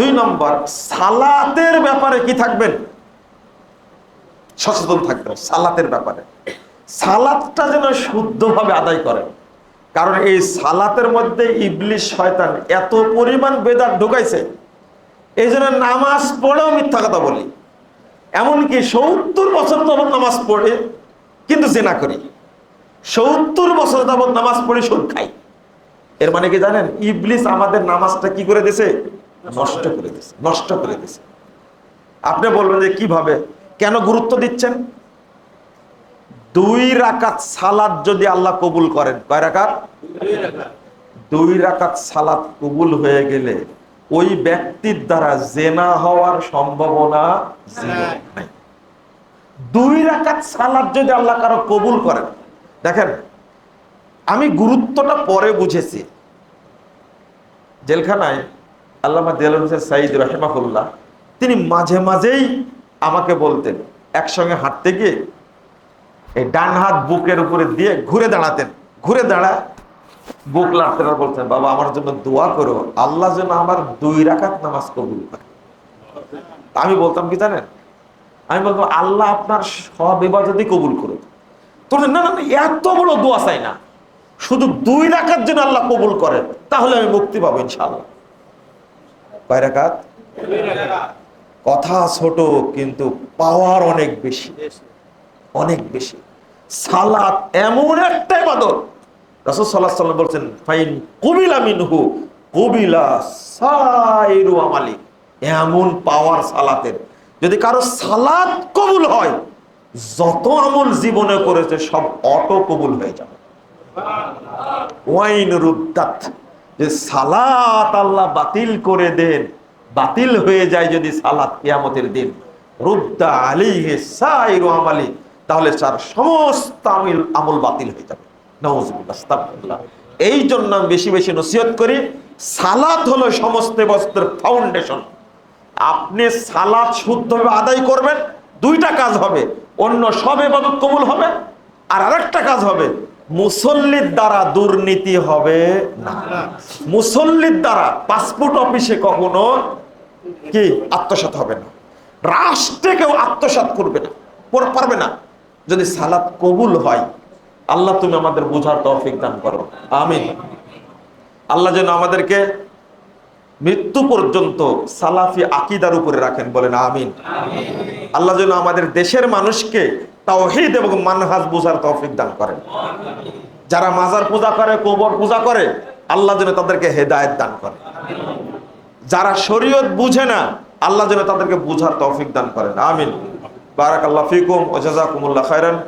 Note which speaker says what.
Speaker 1: দুই নম্বর, সালাতের ব্যাপারে কি থাকবেন? সচেতন থাকবেন, সালাতের ব্যাপারে। সালাতটা যেন শুদ্ধভাবে আদায় করেন। কারণ এই সালাতের মধ্যে ইবলিশ শয়তান এত পরিমাণ বেদাত ঢুকাইছে, এই জন্য নামাজ পড়েও মিথ্যা কথা বলি। এমনকি সত্তর বছর যাবৎ নামাজ পড়ে, কিন্তু জেনা করি। সত্তর বছর যাবৎ নামাজ পড়ে সুদ খাই। এর মানে কি জানেন? ইবলিস আমাদের নামাজটা কি করে দিছে? নষ্ট করে দিছে, নষ্ট করে দিছে। আপনি বলবেন যে কীভাবে? কেন গুরুত্ব দিচ্ছেন? দুই রাকাত সালাদ যদি আল্লাহ কবুল করেন, কয় রাকাত? দুই রাকাত সালাদ কবুল হয়ে গেলে ওই ব্যক্তির দ্বারা জেনা হওয়ার সম্ভাবনা। দুই রাকাত সালাদ যদি আল্লাহ কারও কবুল করেন, দেখেন, আমি গুরুত্বটা পরে বুঝেছি। জেলখানায় আল্লামা দেল হোসেন সাইদ রহেমাহুল্লাহ, তিনি মাঝে মাঝেই আমাকে বলতেন, একসঙ্গে হাঁটতে গিয়ে এই ডান হাত বুকের উপরে দিয়ে ঘুরে দাঁড়াতেন। ঘুরে দাঁড়া বুক লাড়তে বলতেন, বাবা, আমার জন্য দোয়া করো, আল্লাহ যেন আমার দুই রাকাত নামাজ কবুল করে। আমি বলতাম, কি জানেন? আমি বলতাম, আল্লাহ আপনার সব ইবাদতই কবুল করুক। তোর না না, এত বড় দোয়া চাই না। শুধু দুই রাকাত যেন আল্লাহ কবুল করেন, তাহলে আমি মুক্তি পাবো ইনশাআল্লাহ। কথা ছোট, কিন্তু পাওয়ার অনেক বেশি। অনেক বেশি। সালাত এমন একটা ইবাদত। রাসূল সাল্লাল্লাহু আলাইহি বলছেন, ফাইন কুবিলা মিনহু, কুবিলা সাইরু আমালি। এমন পাওয়ার সালাতের। যদি কারও সালাত কবুল হয়, যত আমল জীবনে করেছে, সব অটো কবুল হয়ে যাবে। ওয়াইন রুদ্দাত। যে সালাত আল্লাহ বাতিল করে দেন, বাতিল হয়ে যায় যদি সালাত কিয়ামতের দিন। রুদ্দা আলিহে সাইরু আমালি, তাহলে তার সমস্ত আমিল, আমল বাতিল হয়ে যাবে। আস্তাগফিরুল্লাহ। এই জন্য আমি বেশি বেশি নসিহত করি, সালাত হলো সমস্ত বস্ত্রের ফাউন্ডেশন আপনি সালাত শুদ্ধভাবে আদায় করবেন, দুইটা কাজ হবে। অন্য সব এবাদত কবুল হবে, আর আরেকটা কাজ হবে মুসল্লির দ্বারা দুর্নীতি হবে না। মুসল্লির দ্বারা পাসপোর্ট অফিসে কখনো কি আত্মসাত হবে না। রাষ্ট্রে কেউ আত্মসাত করবে না, পর- পারবে না। যদি সালাত কবুল হয়, আল্লাহ তুমি আমাদের বোঝার তৌফিক দান করো। আমিন। আল্লাহ যেন আমাদেরকে মৃত্যু পর্যন্ত সালাফি আকিদার উপরে রাখেন, বলেন আমিন। আল্লাহ যেন আমাদের দেশের মানুষকে তাওহীদ এবং মানহাজ বুঝার তৌফিক দান করেন। যারা মাজার পূজা করে, কোবর পূজা করে, আল্লাহ যেন তাদেরকে হেদায়ত দান করে। যারা শরীয়ত বুঝে না, আল্লাহ যেন তাদেরকে বুঝার তৌফিক দান করেন। আমিন। বারাকাল্লাহ ফিকুম ও জাজাকুমুল্লাহ খায়রান।